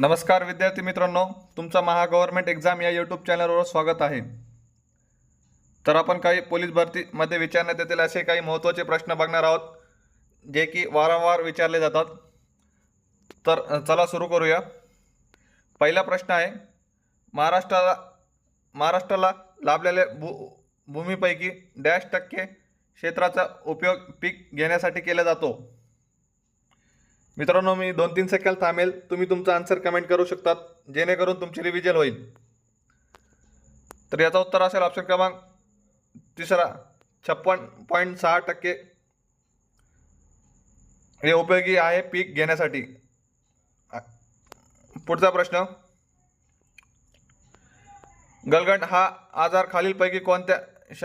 नमस्कार विद्यार्थी मित्रांनो तुमचा महा गव्हर्नमेंट एक्झाम या यूट्यूब चॅनलवर स्वागत आहे. तर आपण काही पोलीस भरतीमध्ये विचारण्यात येतील असे काही महत्त्वाचे प्रश्न बघणार आहोत जे की वारंवार विचारले जातात. तर चला सुरू करूया. पहिला प्रश्न आहे महाराष्ट्राला महाराष्ट्राला लाभलेल्या भू भूमीपैकी डॅश टक्के क्षेत्राचा उपयोग पीक घेण्यासाठी केला जातो. मित्रांनो मी दोन तीन सेकंद थांबेल. तुम्ही तुमचा आन्सर कमेंट करू शकतात. जेणेकरून तुमची रिव्हिजन होईल. तर याचं उत्तर असेल ऑप्शन क्रमांक तिसरा. छप्पन पॉईंट सहा टक्के हे उपयोगी आहे पीक घेण्यासाठी. पुढचा प्रश्न. गलगंड हा आजार खालीलपैकी कोणत्या श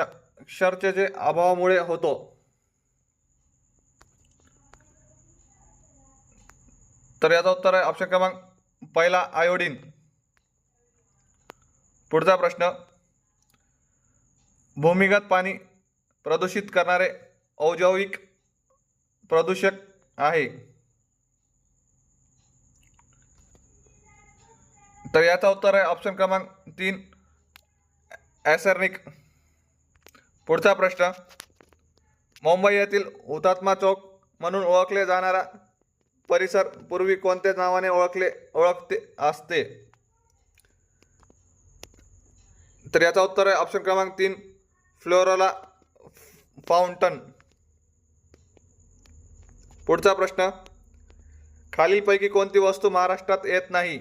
शर्चेचे अभावामुळे होतो? तर याचा उत्तर आहे ऑप्शन क्रमांक पहिला आयोडीन पुढचा प्रश्न भूमिगत पाणी प्रदूषित करणारे औद्योगिक प्रदूषक आहे. तर याचा उत्तर आहे ऑप्शन क्रमांक तीन ॲसर्निक पुढचा प्रश्न मुंबई येथील हुतात्मा चौक म्हणून ओळखले जाणारा परिसर पूर्वी कोणत्या नावाने ओळखले ओळखते असते? तर याचा उत्तर आहे ऑप्शन क्रमांक तीन फ्लोरोला फाउंटन पुढचा प्रश्न खालीलपैकी कोणती वस्तू महाराष्ट्रात येत नाही?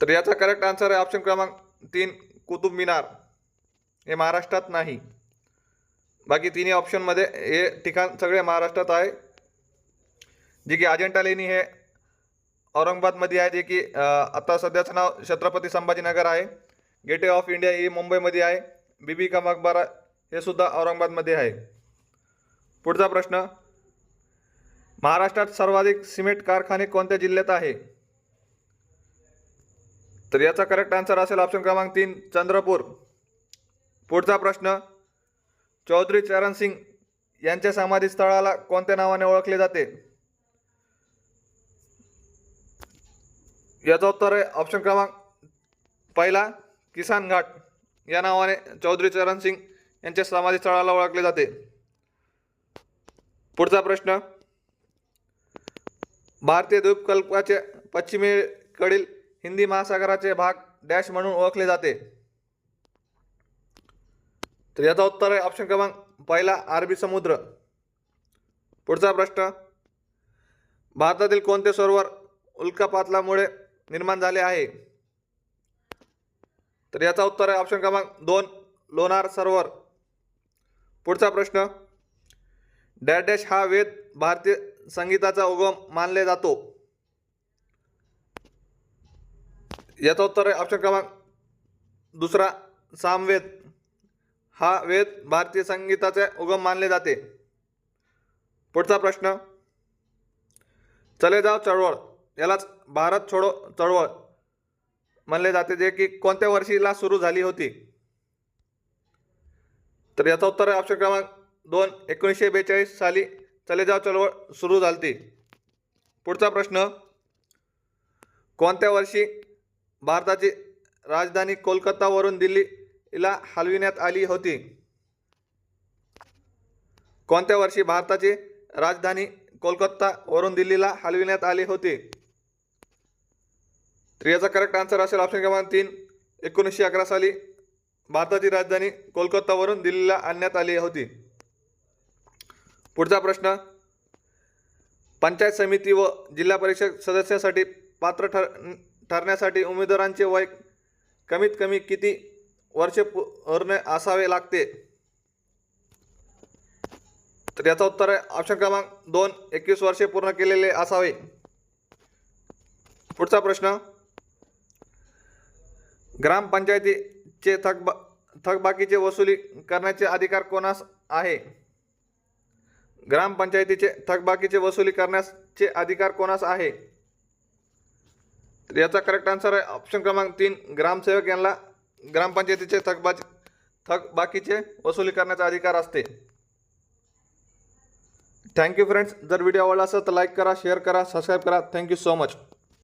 तर याचा करेक्ट आन्सर आहे ऑप्शन क्रमांक तीन कुतुब मिनार. हे महाराष्ट्रात नाही. बाकी तिन्ही ऑप्शनमध्ये हे ठिकाण सगळे महाराष्ट्रात आहे. जे की अजिंठा लेणी हे औरंगाबादमध्ये आहे जे की आता सध्याचं नाव छत्रपती संभाजीनगर आहे. गेटवे ऑफ इंडिया ही मुंबईमध्ये आहे. बीबी का मकबरा हे सुद्धा औरंगाबादमध्ये आहे. पुढचा प्रश्न महाराष्ट्रात सर्वाधिक सिमेंट कारखाने कोणत्या जिल्ह्यात आहे? तर याचा करेक्ट आन्सर असेल ऑप्शन क्रमांक तीन चंद्रपूर. पुढचा प्रश्न चौधरी चरण सिंग यांच्या समाधीस्थळाला कोणत्या नावाने ओळखले जाते? याचं उत्तर आहे ऑप्शन क्रमांक पहिला किसान घाट. या नावाने चौधरी चरण सिंग यांच्या समाधीस्थळाला ओळखले जाते. पुढचा प्रश्न. भारतीय द्वीपकल्पाचे पश्चिमेकडील हिंदी महासागराचे भाग डॅश म्हणून ओळखले जाते. तर याचा उत्तर आहे ऑप्शन क्रमांक पहिला अरबी समुद्र. पुढचा प्रश्न भारतातील कोणते सरोवर उल्कापातलामुळे निर्माण झाले आहे? तर याचा उत्तर आहे ऑप्शन क्रमांक दोन लोणार सरोवर. पुढचा प्रश्न डॅश डॅश हा वेद भारतीय संगीताचा उगम मानले जातो. याचा उत्तर आहे ऑप्शन क्रमांक दुसरा सामवेद. हा वेद भारतीय संगीताचे उगम मानले जाते. पुढचा प्रश्न. चले जाव चळवळ. यालाच भारत छोडो चळवळ म्हणले जाते जे की कोणत्या वर्षीला सुरू झाली होती? तर याचं उत्तर आहे ऑप्शन क्रमांक दोन एकोणीसशे बेचाळीस साली चले जाव चळवळ सुरू झाली पुढचा प्रश्न. कोणत्या वर्षी भारताची राजधानी कोलकातावरून ला हलविण्यात आली होती. कोणत्या वर्षी भारताची राजधानी कोलकातावरून दिल्लीला हलविण्यात आली होती? तर याचा करेक्ट आन्सर असेल ऑप्शन क्रमांक तीन एकोणीसशे अकरा साली भारताची राजधानी कोलकातावरून दिल्लीला आणण्यात आली होती. पुढचा प्रश्न पंचायत समिती व जिल्हा परिषद सदस्यांसाठी पात्र ठर ठरण्यासाठी उमेदवारांचे वय कमीत कमी किती? वर्षे पूर्ण असावे लागते. तर याचं उत्तर आहे ऑप्शन क्रमांक दोन एकवीस वर्षे पूर्ण केलेले असावे. पुढचा प्रश्न. ग्रामपंचायतीचे थकबा थकबाकीचे वसुली करण्याचे अधिकार कोणास आहे? ग्रामपंचायतीचे थकबाकीचे वसुली करण्याचे अधिकार कोणास आहे? तर याचा करेक्ट आन्सर आहे ऑप्शन क्रमांक तीन ग्रामसेवक यांना ग्रामपंचायतीचे थकबा थकबाकीचे वसुली करण्याचा अधिकार असते. थँक्यू फ्रेंड्स जर व्हिडिओ आवडला असेल तर लाईक करा शेअर करा सबस्क्राईब करा. Thank you so much